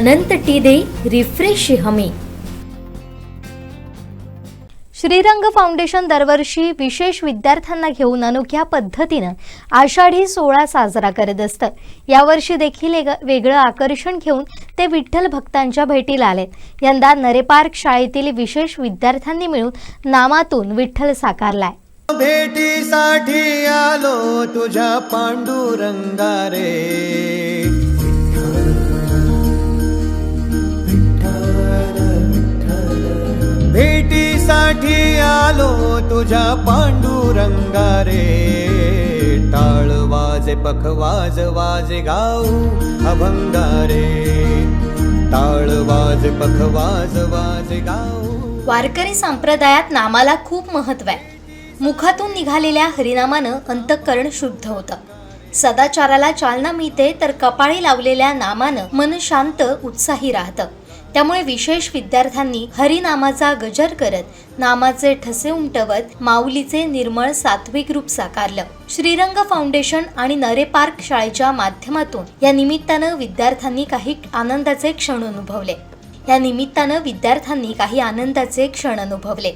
अनंत T दे refresh हमी. Shrirang foundation दरवर्षी विशेष विद्यार्थ्यांना घेऊन अनोख्या पद्धतीनं आषाढी सोहळा साजरा करत असतं. यावर्षी देखील एक वेगळं आकर्षण घेऊन ते विठ्ठल भक्तांच्या भेटीला आलेत. यंदा नरेपार्क शाळेतील विशेष विद्यार्थ्यांनी मिळून नामातून विठ्ठल साकारलाय. भेटीसाठी आलो तुझ्या पांडुरंगा आलो तुझ्या पांडुरंगा रे. टाळ वाजे पखवाज वाजे गाऊ अभंगारे टाळ वाजे पखवाज वाजे गाऊ. वारकरी संप्रदायात नामाला खूप महत्त्व आहे. मुखातून निघालेल्या हरिनामानं अंतःकरण शुद्ध होतं. सदाचाराला चालना मिळते तर कपाळी लावलेल्या नामानं मन शांत उत्साही राहतं. त्यामुळे विशेष विद्यार्थ्यांनी हरिनामाचा गजर करत नामाचे ठसे उमटवत माऊलीचे निर्मळ सात्विक रूप साकारलं. श्रीरंग फाउंडेशन आणि नरे पार्क शाळेच्या माध्यमातून या निमित्तानं विद्यार्थ्यांनी काही आनंदाचे क्षण अनुभवले. या निमित्तानं विद्यार्थ्यांनी काही आनंदाचे क्षण अनुभवले.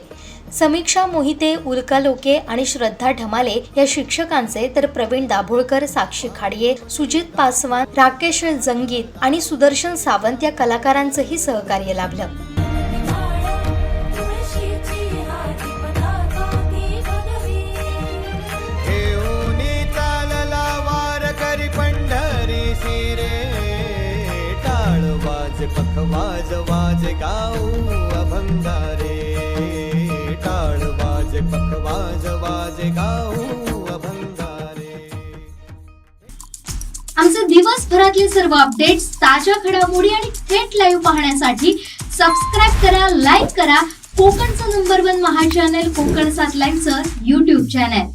समीक्षा मोहिते उल्का लोके आणि श्रद्धा ढमाले या शिक्षकांचे तर प्रवीण दाभोळकर साक्षी खाडिये सुजित पासवान राकेश जंगीत आणि सुदर्शन सावंत या कलाकारांचंही सहकार्य लाभलं. वाज वाज गाऊ अभंगारे. टाळ वाज पख वाज गाऊ अभंगारे. आमचे दिवसभरातले सर्व अपडेट्स ताज्या घडामोडी आणि थेट लाईव्ह पाहण्यासाठी सबस्क्राईब करा लाईक करा. कोकणचं number one Maha channel Konkan सात लाईव्हचं युट्यूब चॅनल